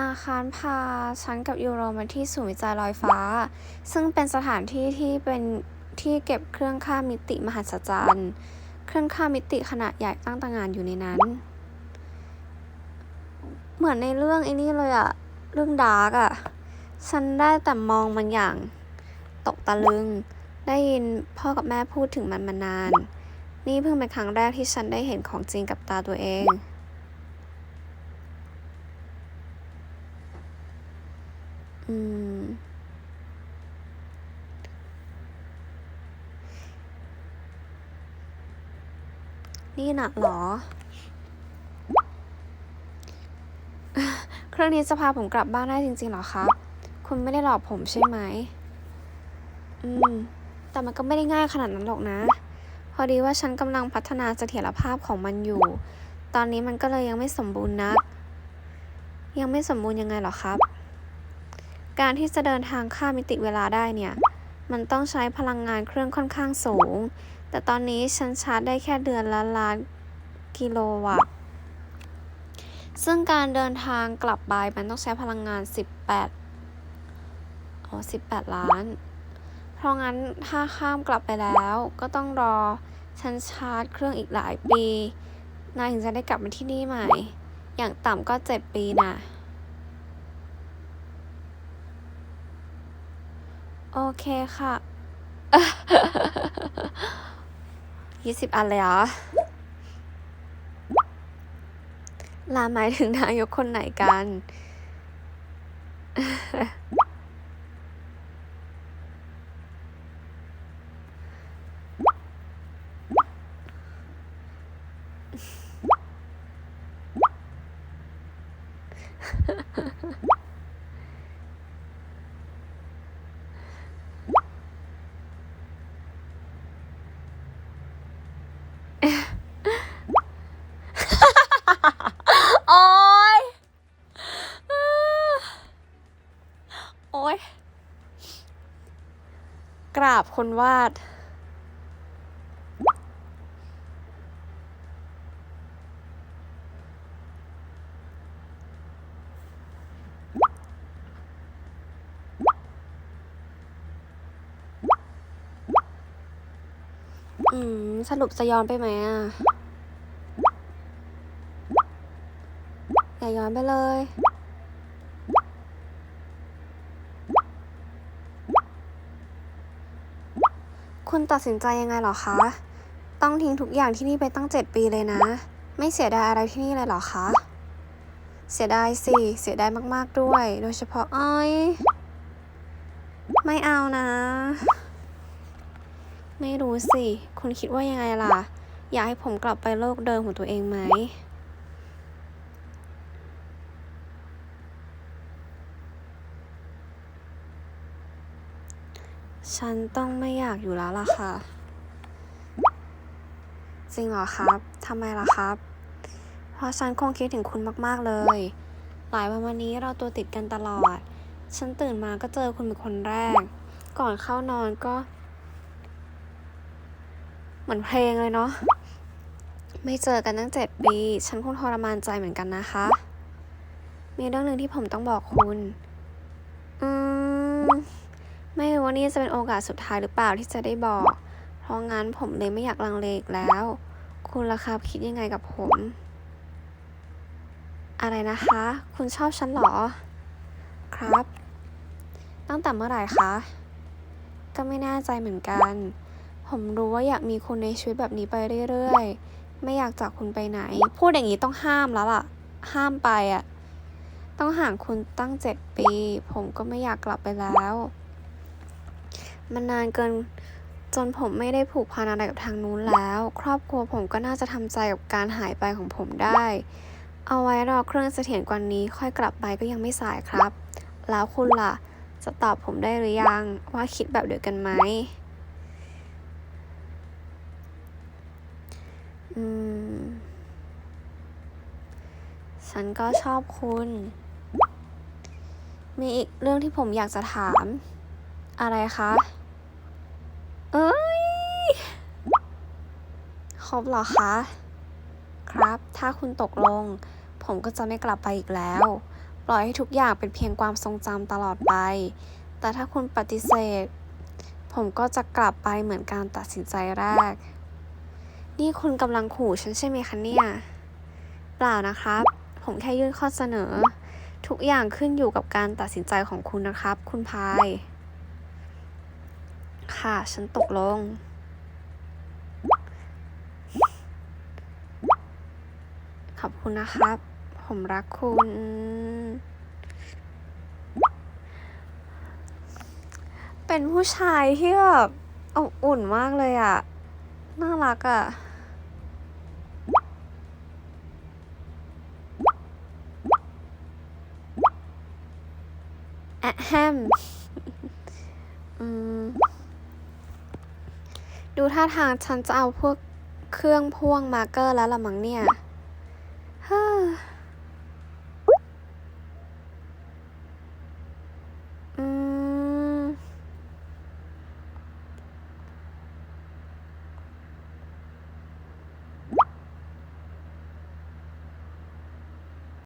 อาคารพาฉันกับยูโรมาที่ศูนย์วิจัยลอยฟ้า ซึ่งเป็นสถานที่ที่เป็นที่เก็บเครื่องค่ามิติมหัศจรรย์ เครื่องค่ามิติขนาดใหญ่ตั้งตางานอยู่ในนั้น เหมือนในเรื่องไอ้นี่เลยอะเรื่องดาร์กอะฉันได้แต่มองมันอย่าง ตกตะลึง ได้ยินพ่อกับแม่พูดถึงมันมานาน นี่เพิ่งเป็นครั้งแรกที่ฉันได้เห็นของจริงกับตาตัวเอง อืม นี่น่ะหรอ เครื่องนี้จะพาผมกลับบ้านได้จริงๆหรอครับ คุณไม่ได้หลอกผมใช่ไหม อืม แต่มันก็ไม่ได้ง่ายขนาดนั้นหรอกนะ พอดีว่าฉันกำลังพัฒนาเสถียรภาพของมันอยู่ ตอนนี้มันก็เลยยังไม่สมบูรณ์นัก ยังไม่สมบูรณ์ยังไงหรอครับ การที่จะเดินทางข้ามมิติเวลาได้เนี่ย มันต้องใช้พลังงานเครื่องค่อนข้างสูง แต่ตอนนี้ฉันชาร์จได้แค่เดือนละล้านกิโลวัตต์ ซึ่งการเดินทางกลับไปมันต้องใช้พลังงาน 18อ๋อ18 ล้าน เพราะงั้นถ้าข้ามกลับไปแล้วก็ต้องรอฉันชาร์จเครื่องอีกหลายปี นายถึงจะได้กลับมาที่นี่ใหม่ อย่างต่ำก็ 7 ปีน่ะ โอเคค่ะยี่สิบอันเลยเหรอ ลาหมายถึงนายกคนไหนกันโอ๊ย โอ๊ย กราบคนวาด อืม สรุปจะย้อนไปไหมอะ อย่าย้อนไปเลย คุณตัดสินใจยังไงหรอคะ ต้องทิ้งทุกอย่างที่นี่ไปตั้งเจ็ดปีเลยนะ ไม่เสียดายอะไรที่นี่เลยหรอคะ เสียดายสิ เสียดายมากๆด้วย โดยเฉพาะอ้อย ไม่เอานะ ไม่รู้สิ คุณคิดว่ายังไงล่ะ อยากให้ผมกลับไปโลกเดิมของตัวเองไหม ฉันต้องไม่อยากอยู่แล้วล่ะค่ะ จริงเหรอครับ ทำไมล่ะครับ เพราะฉันคงคิดถึงคุณมาก ๆ เลย หลายวันวันนี้เราตัวติดกันตลอด ฉันตื่นมาก็เจอคุณเป็นคนแรก ก่อนเข้านอนก็ เหมือนเพลงเลยเนาะ ไม่เจอกันตั้งเจ็ดปี ฉันคงทรมานใจเหมือนกันนะคะ มีเรื่องหนึ่งที่ผมต้องบอกคุณ อืม ไม่รู้ว่านี่จะเป็นโอกาสสุดท้ายหรือเปล่าที่จะได้บอก เพราะงั้นผมเลยไม่อยากลังเลอีกแล้ว คุณล่ะครับคิดยังไงกับผม อะไรนะคะ คุณชอบฉันหรอ ครับ ตั้งแต่เมื่อไหร่คะ ก็ไม่แน่ใจเหมือนกัน ผมรู้ว่าอยากมีคุณในชีวิตแบบนี้ไปเรื่อยๆ ไม่อยากจากคุณไปไหน พูดอย่างนี้ต้องห้ามแล้วล่ะ ห้ามไปอะ ต้องห่างคุณตั้งเจ็ดปี ผมก็ไม่อยากกลับไปแล้ว มันนานเกินจนผมไม่ได้ผูกพันอะไรกับทางนู้นแล้ว ครอบครัวผมก็น่าจะทำใจกับการหายไปของผมได้ เอาไว้รอเครื่องเสถียรกว่านี้ค่อยกลับไปก็ยังไม่สายครับ แล้วคุณล่ะ จะตอบผมได้หรือยังว่าคิดแบบเดียวกันไหมอืม ฉันก็ชอบคุณ มีอีกเรื่องที่ผมอยากจะถาม อะไรคะ เอ้ย ค รบหรอคะ ครับ ถ้าคุณตกลง ผมก็จะไม่กลับไปอีกแล้ว ปล่อยให้ทุกอย่างเป็นเพียงความทรงจำตลอดไป แต่ถ้าคุณปฏิเสธ ผมก็จะกลับไปเหมือนการตัดสินใจแรก นี่คุณกำลังขู่ฉันใช่ไหมคะเนี่ย เปล่านะครับ ผมแค่ยื่นข้อเสนอ ทุกอย่างขึ้นอยู่กับการตัดสินใจของคุณนะครับ คุณพาย ค่ะ ฉันตกลง ขอบคุณนะครับ ผมรักคุณ เป็นผู้ชายที่แบบอบอุ่นมากเลยอะน่ารักอะแอะแฮมอืมดูท่าทางฉันจะเอาพวกเครื่องพ่วงมาร์เกอร์แล้วละมั้งเนี่ย